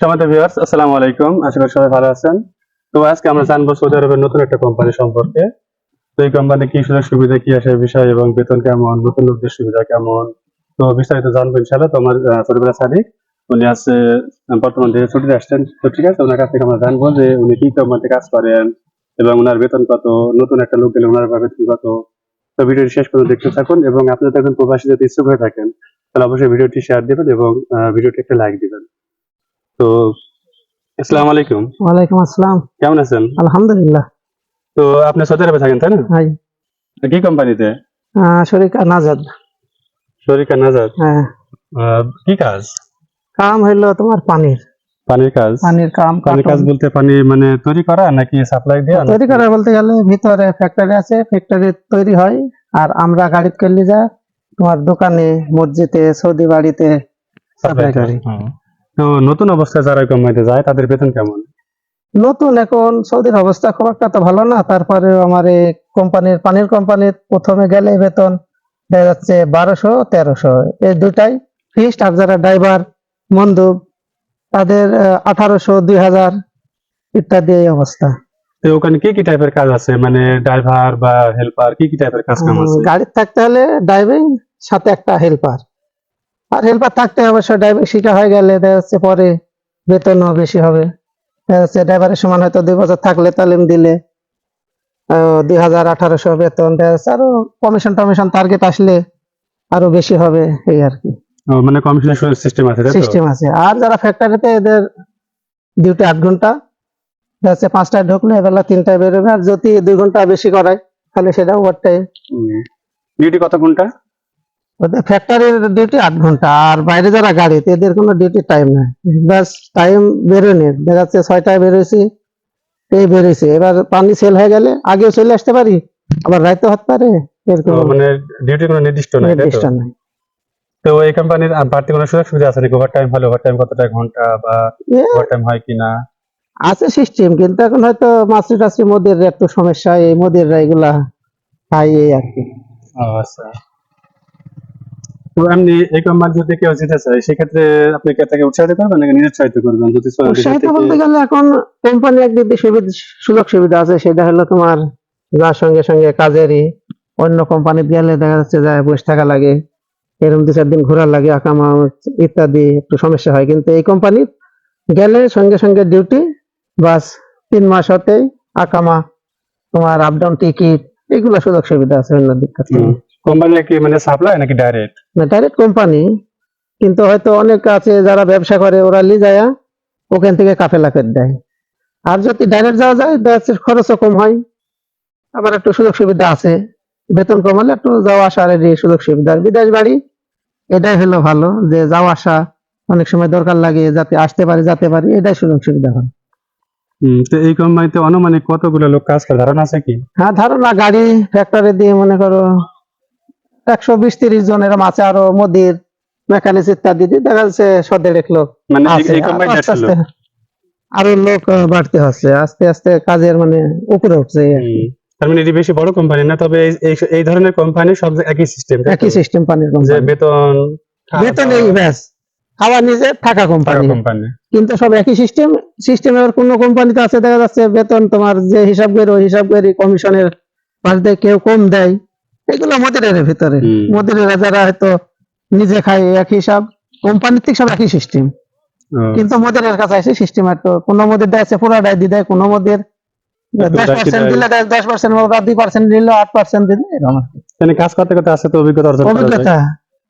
সমাজ ভিউয়ার্স আসসালামু আলাইকুম। আশা করি সবাই ভালো আছেন। তো আজকে আমরা জানব সৌদি আরবের নতুন একটা কোম্পানি সম্পর্কে। তো এই কোম্পানি কি সুযোগ সুবিধা, কি আসে বিষয় এবং বেতন কেমন, নতুন লোকদের সুবিধা কেমন? তো বিস্তারিত জানব ইনশাআল্লাহ। তো আমার ছোটবেলা সাদিক, উনি আছে বর্তমান দেশে ছুটিতে আসছেন, তো ঠিক আছে, ওনার কাছ থেকে আমরা জানব যে উনি কি কোম্পানিতে কাজ করেন এবং ওনার বেতন কত, নতুন একটা লোক গেলে ওনার বেতন কত। তো ভিডিওটি শেষ পর্যন্ত দেখতে থাকুন এবং আপনি যদি একজন প্রবাসী যদি ইচ্ছুক হয়ে থাকেন, তাহলে অবশ্যই ভিডিওটি শেয়ার দিবেন এবং ভিডিওটি একটা লাইক দিবেন। তো আসসালামু আলাইকুম। ওয়ালাইকুম আসসালাম। কেমন আছেন? আলহামদুলিল্লাহ। তো আপনি সৌদি আরবে থাকেন তাই না? হাই কি কোম্পানিতে? শরীর নাজাদ। শরিকা নাজাদ? হ্যাঁ। কি কাজ? কাম হইল তোমার পানির। পানির কাজ? পানির কাম পানির কাজ বলতে পানি মানে তৈরি করা নাকি সাপ্লাই দেওয়া তৈরি করা বলতে গেলে ভিতরে ফ্যাক্টরি আছে ফ্যাক্টরি তৈরি হয়। আর আমরা গাড়িতে করলে যা তোমার দোকানে মসজিদে সৌদি বাড়িতে সাপ্লাই করি। তো নতুন অবস্থায় যারা কোম্পানিতে যায় তাদের বেতন কেমন? নতুন এখন সৌদির অবস্থা খুব একটা তো ভালো না। তারপরে আমার কোম্পানির পানির কোম্পানির প্রথমে গেলে বেতন দেখা যাচ্ছে বারোশো তেরোশো। এই দুটাই ফিক্সড আর যারা ড্রাইভার মন্দুব তাদের আঠারোশো দুই হাজার ইত্যাদি এই অবস্থা। ওখানে কি কি টাইপের কাজ আছে? মানে ড্রাইভার বা হেল্পার কি কি টাইপের কাজ কাম আছে? গাড়িতে থাকতে হলে ড্রাইভিং সাথে একটা হেল্পার আর হেল্পার থাকতে অবশ্য ড্রাইভিং শিখা হয়ে গেলে দেখা যাচ্ছে পরে বেতনও বেশি হবে। দেখা যাচ্ছে ড্রাইভারের সমান হয়তো দুই বছর থাকলে তালিম দিলে দুই হাজার আঠারোশো বেতন। দেখা যাচ্ছে আরও কমিশন টমিশন টার্গেট আসলে আরও বেশি হবে এই আর কি। মানে কমিশন সিস্টেম আছে সিস্টেম আছে। আর যারা ফ্যাক্টরিতে এদের ডিউটি আট ঘণ্টা দেখা যাচ্ছে পাঁচটায় ঢুকলে এবেলা তিনটায় বেরোবে। আর যদি দুই ঘণ্টা বেশি করায় তাহলে সেটা ওভার টাইম ডিউটি কত ঘণ্টা? ওদের ফ্যাক্টরির ডিউটি আট ঘণ্টা আর বাইরে যারা গাড়ি এদের কোনো ডিউটি টাইম নাই। বাস টাইম বেরোনি দেখা যাচ্ছে ছয়টায় বেরোইছি এই বেরোইছে এবার পানি সেল হয়ে গেলে আগেও চলে আসতে পারি আবার রাইতে হতে পারে এরকম মানে ডিউটি কোনো নির্দিষ্ট নাই তো? নির্দিষ্ট নাই। তো এই কোম্পানির বাড়তি কোনো সুযোগ সুবিধা আছে নাকি? ওভার টাইম হলে ওভার টাইম কতটা ঘণ্টা বা এ, ওভার টাইম হয় কিনা? আছে সিস্টেম কিন্তু এখন হয়তো মাছরি টাছরি মোদের একটু সমস্যা এই মোদের এগুলা এই আর কি। আচ্ছা। তো এমনি এই কোম্পানি যদি কেউ যেতে চায় সেক্ষেত্রে আপনি তাকে উৎসাহিত করবেন নাকি নিজে করবেন? যদি উৎসাহিত বলতে গেলে এখন কোম্পানি একদিক সুবিধা সুযোগ সুবিধা আছে সেটা হলো তোমার যার সঙ্গে সঙ্গে কাজেরই অন্য কোম্পানি গেলে দেখা যাচ্ছে যায় বসে থাকা লাগে এরকম দু চার দিন ঘোরার লাগে আকামা ইত্যাদি একটু সমস্যা হয়। কিন্তু এই কোম্পানি গেলে সঙ্গে সঙ্গে ডিউটি বাস তিন মাস হতেই আকামা তোমার আপ ডাউন টিকিট এগুলো সুযোগ সুবিধা আছে অন্য দিক থেকে। কোম্পানি কি মানে সাপ্লাই নাকি ডাইরেক্ট না ডাইরেক্ট কোম্পানি কিন্তু হয়তো অনেক আছে যারা ব্যবসা করে ওরা লি যায় ওখান থেকে কাফেলা করে দেয়। আর যদি ডাইরেক্ট যাওয়া যায় যাচ্ছে খরচও কম হয়। আবার একটু সুযোগ সুবিধা আছে। বেতন কম হলে একটু যাওয়া আসার এই সুযোগ সুবিধা। বিদেশ বাড়ি এটাই হলো ভালো যে যাওয়া আসা অনেক সময় দরকার লাগে যাতে আসতে পারি যেতে পারি এটাই সুযোগ সুবিধা হয়। তো এই কোম্পানিতে আনুমানিক কতগুলো লোক কাজ করে? ধারণা আছে কি? হ্যাঁ ধারণা গাড়ি ফ্যাক্টরি দিয়ে মনে করো একশো বিশ তিরিশ জন এরকম আছে আরও মোদির মেকানিক ইত্যাদি দেখা যাচ্ছে সদেড়েক লোক মানে আর কোম্পানি আস্তে আরও লোক বাড়তে হচ্ছে। আস্তে আস্তে কাজের মানে উপরে উঠছে আর। তার মানে এটি বেশি বড় কোম্পানি না তবে এই- ধরনের কোম্পানি সব একই সিস্টেম একই সিস্টেম পানির যে বেতন বেতন এই ব্যাস। খাওয়া নিজে থাকা কোম্পানি কোম্পানি কিন্তু সব একই সিস্টেম সিস্টেম এবার কোন কোম্পানিতে আছে দেখা যাচ্ছে বেতন তোমার যে হিসাব করে ওই হিসাব করে কমিশনের পাশ দিয়ে কেউ কম দেয়। এগুলো মদিরের ভিতরে। মদিরের যারা হয়তো নিজে খায় এক হিসাব কোম্পানির থেকে সব একই সিস্টেম কিন্তু মদিরের কাছে আছে সিস্টেম তো। কোনো মদের দেয় আছে পুরাটাই দিয়ে দেয় কোনো মদের দশ পার্সেন্ট দিলে দশ পার্সেন্ট দুই পার্সেন্ট দিল আট পার্সেন্ট দিলে এরকম আর কাজ করতে করতে আসে তো অভিজ্ঞতা অর্জন অভিজ্ঞতা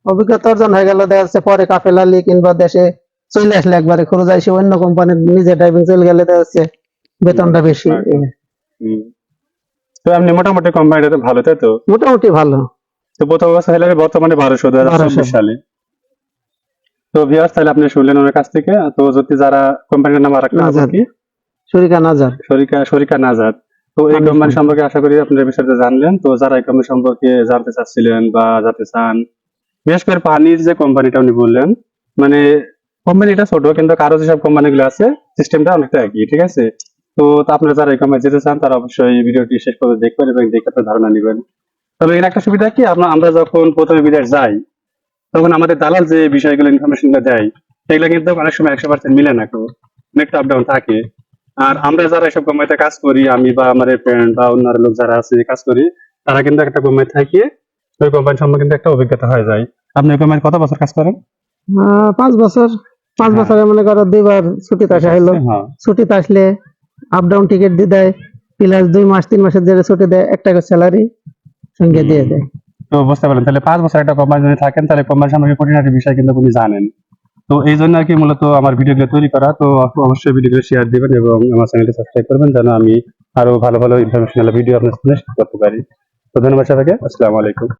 অভিজ্ঞতা অর্জন হয়ে গেল দেখা যাচ্ছে পরে কাফেলালি কিংবা দেশে চলে আসলে একবারে খরচ আসে অন্য কোম্পানির নিজে ড্রাইভিং চলে গেলে দেখা যাচ্ছে বেতনটা বেশি। তো এমনি মোটামুটি কোম্পানিটা ভালো তাই তো? মোটামুটি ভালো। তো প্রথম অবস্থা বর্তমানে বারোশো দু হাজার সালে তো ভিউয়ার্স তাহলে আপনি শুনলেন ওনার কাছ থেকে। তো যদি যারা কোম্পানির নাম আর একটা নাজাদ। কি? শরিকা নাজার শরিকা শরিকা নাজাদ। তো এই কোম্পানি সম্পর্কে আশা করি আপনারা বিস্তারিত জানলেন। তো যারা এই কোম্পানি সম্পর্কে জানতে চাচ্ছিলেন বা জানতে চান বিশেষ করে পানির যে কোম্পানিটা উনি বললেন মানে কোম্পানিটা ছোট কিন্তু কারও যেসব কোম্পানিগুলো আছে সিস্টেমটা অনেকটা একই ঠিক আছে? তো আপনারা যারা এই যেতে চান তারা অবশ্যই ভিডিওটি শেষ করে দেখবেন এবং দেখে আপনার ধারণা নেবেন। তবে এর একটা সুবিধা কি? আমরা আমরা যখন প্রথমে বিদেশ যাই তখন আমাদের দালাল যে বিষয়গুলো ইনফরমেশনটা দেয় সেগুলো কিন্তু অনেক সময় একশো পার্সেন্ট মিলে না তো। অনেকটা আপ ডাউন থাকে। আর আমরা যারা এসব কোম্পানিতে কাজ করি আমি বা আমার ফ্রেন্ড বা অন্য লোক যারা আছে কাজ করি তারা কিন্তু একটা কোম্পানি থাকিয়ে ওই কোম্পানি সম্পর্কে কিন্তু একটা অভিজ্ঞতা হয়ে যায়। আপনি ওই কোম্পানি কত বছর কাজ করেন? পাঁচ বছর। পাঁচ হ্যাঁ। বছরে মনে করো দুইবার ছুটিতে আসা হলো হ্যাঁ। ছুটিতে আসলে আপ ডাউন টিকিট দিয়ে দেয় প্লাস দুই মাস, তিন মাসের যে ছুটি দেয়, এক টাকা স্যালারি সঙ্গে দিয়ে দেয়। তো বুঝতে পারলেন। তাহলে পাঁচ বছর একটা কোম্পানি যদি থাকেন, তাহলে কোম্পানি সম্পর্কে খুঁটিনাটি বিষয় কিন্তু আপনি জানেন। তো এই জন্য আর কি মূলত আমার ভিডিওগুলো তৈরি করা। তো অবশ্যই ভিডিওগুলো শেয়ার দিবেন এবং আমার চ্যানেলটি সাবস্ক্রাইব করবেন, যেন আমি আরও ভালো ভালো ইনফরমেশনাল ভিডিও আপনার করতে পারি তো ধন্যবাদ সবাইকে। আসসালামু আলাইকুম।